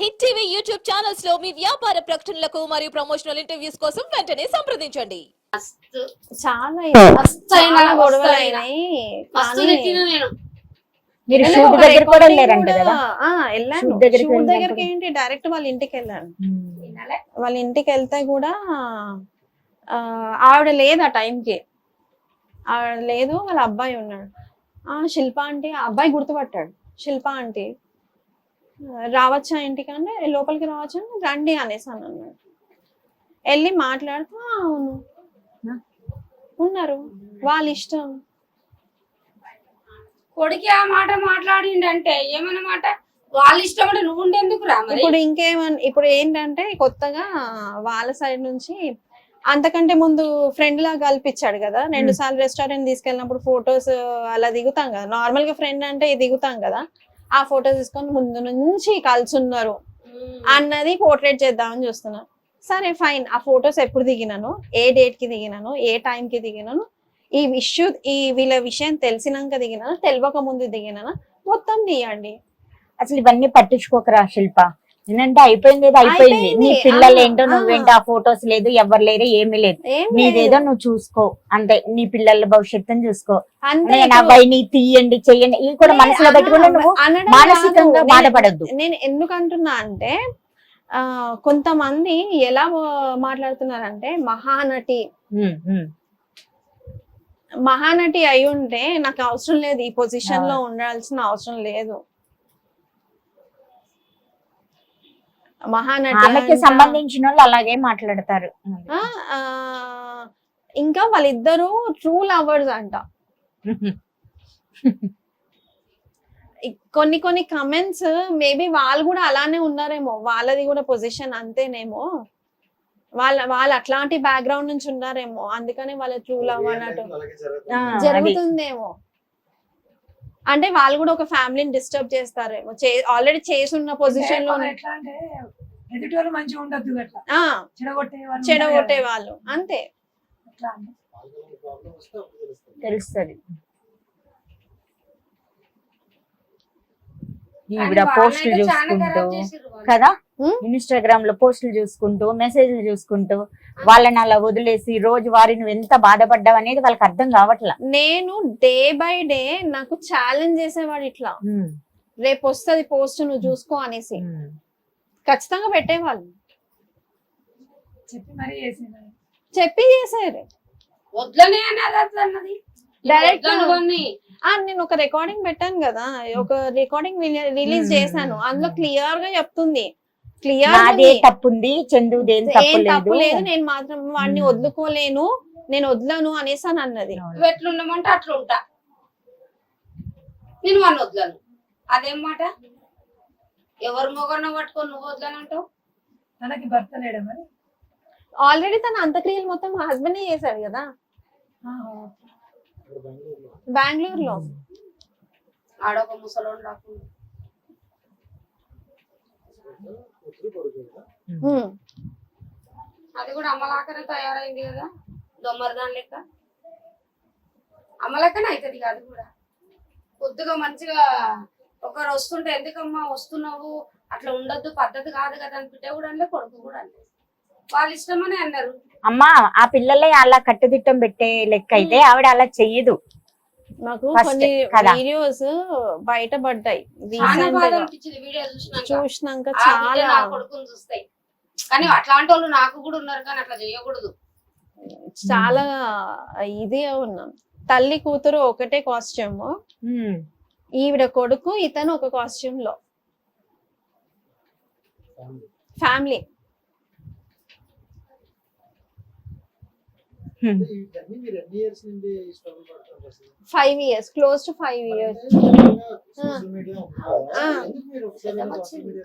Hit TV YouTube ఛానల్స్లో మీ వ్యాపార ప్రకటనలకు మరియు ప్రమోషనల్ ఇంటర్వ్యూస్ కోసం వెంటనే సంప్రదించండి. చాలా అయినా గొడవలు. అయినాయి తిట్టిన నేను. మీరు షూట్ దగ్గర కూడా వెళ్ళారంట కదా? వెళ్ళాను. షూట్. దగ్గరికి ఏంటి? డైరెక్ట్ వాళ్ళ ఇంటికి వెళ్ళాను? వాళ్ళ ఇంటికి వెళ్తే కూడా ఆ, ఆవిడ లేదు ఆ టైంకి. ఆవిడ లేదు వాళ్ళ అబ్బాయి ఉన్నాడు. ఆ శిల్ప అంటే ఆ అబ్బాయి గుర్తుపట్టాడు. శిల్ప అంటే రావచ్చా ఇంటికి అంటే లోపలికి రావచ్చా రండి అనేసి అని అన్నాడు. వెళ్ళి మాట్లాడుతూ "ఆ, అవును. ఉన్నారు. వాళ్ళ ఇష్టం. కొడుకి ఆ మాట మాట్లాడిండంటే ఏమన్న మాట? వాళ్ళ ఇష్టం అంటే నువ్వు ఉండేందుకు రా ఇప్పుడు ఇంకేమన్ ఇప్పుడు ఏంటంటే కొత్తగా వాళ్ళ సైడ్ నుంచి అంతకంటే ముందు ఫ్రెండ్ లాగా కల్పించాడు కదా. రెండు సార్లు రెస్టారెంట్ తీసుకెళ్ళినప్పుడు ఫొటోస్ అలా దిగుతాం కదా. నార్మల్గా ఫ్రెండ్ అంటే దిగుతాం కదా. ఆ ఫోటో తీసుకొని ముందు నుంచి కలిసి ఉన్నారు అన్నది పోర్ట్రేట్ చేద్దామని చూస్తున్నా. సరే ఫైన్. ఆ ఫొటోస్ ఎప్పుడు దిగినాను? ఏ డేట్కి దిగినాను? ఏ టైం కి దిగినాను? ఈ ఇష్యూ ఈ వీళ్ళ విషయం తెలిసినాక దిగినా తెలియక ముందు దిగినా మొత్తం తీయండి. అసలు ఇవన్నీ పట్టించుకోకరా శిల్ప. ఏంటంటే అయిపోయింది ఏదో అయిపోయింది. నీ పిల్లలు ఏంటో. నువ్వేంటో ఆ ఫొటోస్ లేదు ఎవరు లేరు ఏమీ లేదు. నీదేదో. నువ్వు చూసుకో. అంతే నీ పిల్లల భవిష్యత్తుని చూసుకో. అబ్బాయిని తీయండి చెయ్యండి. ఇవి కూడా మనసులో అలా పెట్టుకుని నువ్వు మానసికంగా. బాధపడద్దు. నేను- ఎందుకు అంటున్నా అంటే ఆ కొంతమంది ఎలా మాట్లాడుతున్నారంటే మహానటి. మహానటి అయి ఉంటే నాకు అవసరం లేదు ఈ పొజిషన్లో ఉండాల్సిన అవసరం లేదు. మహానటి. సంబంధించిన వాళ్ళు అలాగే మాట్లాడతారు. ఇంకా వాళ్ళిద్దరూ ట్రూ లవర్స్ అంట. కొన్ని కొన్ని కమెంట్స్ మేబీ వాళ్ళు కూడా అలానే ఉన్నారేమో. వాళ్ళది కూడా పొజిషన్ అంతేనేమో. వాళ్ళ వాళ్ళు అట్లాంటి బ్యాక్గ్రౌండ్ నుంచి ఉన్నారేమో. అందుకని వాళ్ళ ట్రూ లవ్ అన్నట్టు. జరుగుతుందేమో. అంటే వాళ్ళు కూడా ఒక ఫ్యామిలీని డిస్టర్బ్ చేస్తారేమో. ఆల్రెడీ చేసి ఉన్న పొజిషన్లో ఎట్లా అంటే మంచిగా ఉండొద్దు చెడగొట్టే వాళ్ళు అంతే. తెలుస్తుంది. ఈవిడ పోస్టులు చాలా చూసుకుంటూ. కదా. ఇన్స్టాగ్రామ్లో పోస్టులు చూసుకుంటూ మెసేజ్లు చూసుకుంటూ వాళ్ళని అలా వదిలేసి రోజు వారి నువ్వు ఎంత బాధపడ్డావు అనేది వాళ్ళకి అర్థం కావట్లా? నేను డే బై డే నాకు ఛాలెంజ్ చేసేవాడు ఇట్లా. రేపు వస్తది పోస్ట్ నువ్వు చూసుకో అనేసి. ఖచ్చితంగా పెట్టేవాళ్ళు. చెప్పి మరీ చేసింది. చెప్పి చేసారు అన్నది. కొన్ని ఆ నేను ఒక రికార్డింగ్ పెట్టాను కదా ఒక రికార్డింగ్ రిలీజ్ Hmm. చేశాను. అందులో క్లియర్గా చెప్తుంది. క్లియర్ నాదే తప్పుంది చందుది ఏం తప్పు లేదు లేదు నేను మాత్రం వాడిని Hmm. వదులుకోలేను నేను వదలను అనేసి అని అన్నది. ఎట్లుండమంటే అట్లా ఉంటా. నేను వాడిని వదలను. అదేం మాట? ఎవరు మొగన్న పట్టుకొని నువ్వు వదలనంటావు తనకి భర్త లేడా మరి? ఆల్రెడీ తన అంత్యక్రియలు మొత్తం హస్బెండ్ చేశాడు కదా. బెంగళూరులో? ఆడొక ముసలోడు రాకుండా. అది కూడా అమ్మలాకనే తయారైంది కదా దొమ్మరదాని లెక్క. అమ్మలెక్కనే అవుతుంది కదా అది కూడా. కొద్దిగా మంచిగా ఒకరు వస్తుంటే ఎందుకమ్మా వస్తున్నావు? అట్లా ఉండొద్దు పద్ధతి కాదు కదా అని బిడ్డ కూడా అనలే కొడుకు కూడా అనలే వాళ్ళ ఇష్టమని అన్నారు. అమ్మా ఆ పిల్లలే అలా కట్టుదిట్టం పెట్టే లెక్క అయితే ఆవిడ అలా చెయ్యదు. నాకు First కొన్ని. వీడియోస్ అనిపించింది వీడియో చూసినాక. చాలా కొడుకుని చూస్తాయి. కానీ అట్లాంటి వాళ్ళు నాకు కూడా ఉన్నారు కానీ అట్లా చేయకూడదు చాలా ఇది ఉన్నాం. తల్లి కూతురు ఒకటే కాస్ట్యూమ్ ఈవిడ కొడుకు ఇతను ఒక కాస్ట్యూమ్లో. Family five years close to five years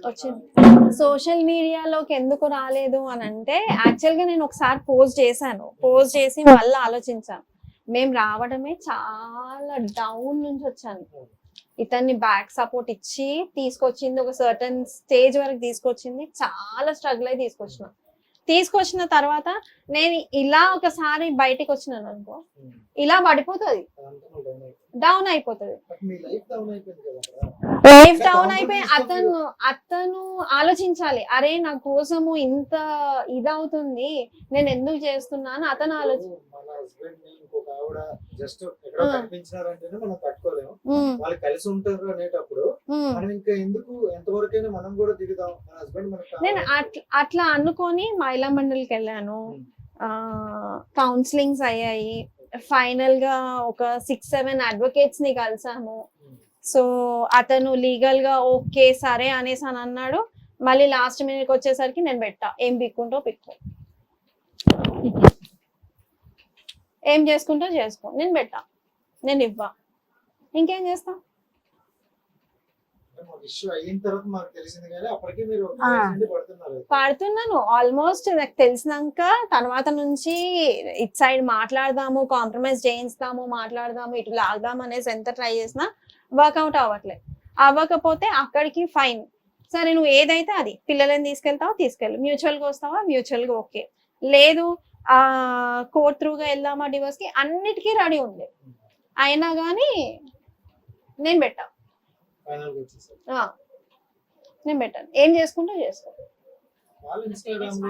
వచ్చింది. సోషల్ మీడియాలోకి ఎందుకు రాలేదు అని అంటే యాక్చువల్గా నేను ఒకసారి పోస్ట్ చేశాను. పోస్ట్ చేసి మళ్ళీ ఆలోచించాను. మేము రావడమే చాలా డౌన్ నుంచి వచ్చాను. ఇతన్ని బ్యాక్ సపోర్ట్ ఇచ్చి తీసుకొచ్చింది ఒక సర్టన్ స్టేజ్ వరకు తీసుకొచ్చింది. చాలా స్ట్రగుల్ అయి తీసుకొచ్చిన. తీసుకొచ్చిన తర్వాత నేను ఇలా ఒకసారి బయటికి వచ్చినాను అనుకో ఇలా పడిపోతుంది. డౌన్ అయిపోతుంది. లైఫ్ డౌన్ అయిపోయి అతను అతను ఆలోచించాలి అరే నా కోసము ఇంత ఇదవుతుంది నేను ఎందుకు చేస్తున్నాను అతను ఆలోచి మన హస్బెండ్ని ఇంకొక ఆవిడ జస్ట్ ఎక్కడ ఆ. కనిపించినారంటేనే మనం తట్టుకోలేము ఉమ్, వాళ్ళు కలిసి ఉంటారు అనేటప్పుడు ఉమ్. మనం ఇంకా ఎందుకు ఎంతవరకైనా మనం కూడా దిగుదాం మన హస్బెండ్ మనకు నేను. అట్లా అనుకొని మహిళా మండలికి వెళ్ళాను. కౌన్సిలింగ్స్ అయ్యాయి ఫైనల్గా ఒక సిక్స్ సెవెన్ అడ్వకేట్స్ని కలిసాము. సో అతను లీగల్గా ఓకే సరే అనేసి అని అన్నాడు. మళ్ళీ లాస్ట్ మినిట్ వచ్చేసరికి నేను పెట్టా. ఏం పిక్కుంటో పిక్కు. ఏం చేసుకుంటో చేసుకో. నేను పెట్టా. నేను ఇవ్వా. ఇంకేం చేస్తా? పడుతున్నాను. ఆల్మోస్ట్ నాకు తెలిసినాక తర్వాత నుంచి ఇటు సైడ్ మాట్లాడదాము కాంప్రమైజ్ చేయిస్తాము మాట్లాడదాము ఇటు లాగదాము అనేసి ఎంత ట్రై చేసినా వర్కౌట్ అవ్వట్లేదు. అవ్వకపోతే అక్కడికి ఫైన్. సరే నువ్వు ఏదైతే అది పిల్లలని తీసుకెళ్తావా తీసుకెళ్ళు. మ్యూచువల్గా వస్తావా? మ్యూచువల్గా ఓకే. లేదు ఆ కోర్ట్ త్రూగా వెళ్దామా డివోర్స్కి అన్నిటికీ రెడీ ఉంది అయినా కానీ నేను పెట్టా. నేను పెట్టాను ఏం చేసుకుంటా చేసుకో. ఇన్స్టాగ్రామ్?